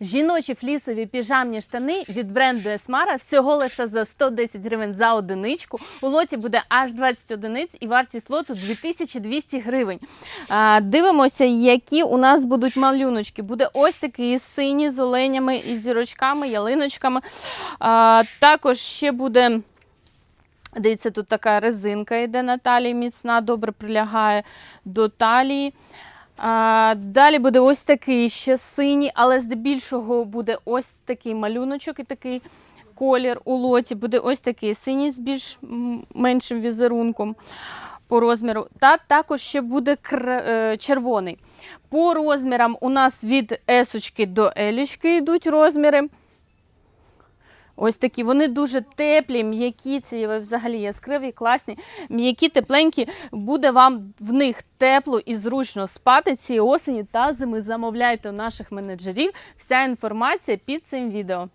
Жіночі флісові піжамні штани від бренду Esmara всього лише за 110 гривень за одиничку. У лоті буде аж 20 одиниць і вартість лоту 2200 гривень. А, дивимося, які у нас будуть малюночки. Буде ось такий синій з оленями і зірочками, ялиночками. А, також ще буде. Дивіться, тут така резинка йде на талії міцна, добре прилягає до талії. А, далі буде ось такий ще синій, але здебільшого буде ось такий малюночок і такий колір у лоті. Буде ось такий синій з більш меншим візерунком по розміру. Та також ще буде е, червоний. По розмірам у нас від есочки до елічки йдуть розміри. Ось такі, вони дуже теплі, м'які, ці взагалі яскраві, класні, м'які, тепленькі. Буде вам в них тепло і зручно спати цієї осені та зими. Замовляйте у наших менеджерів. Вся інформація під цим відео.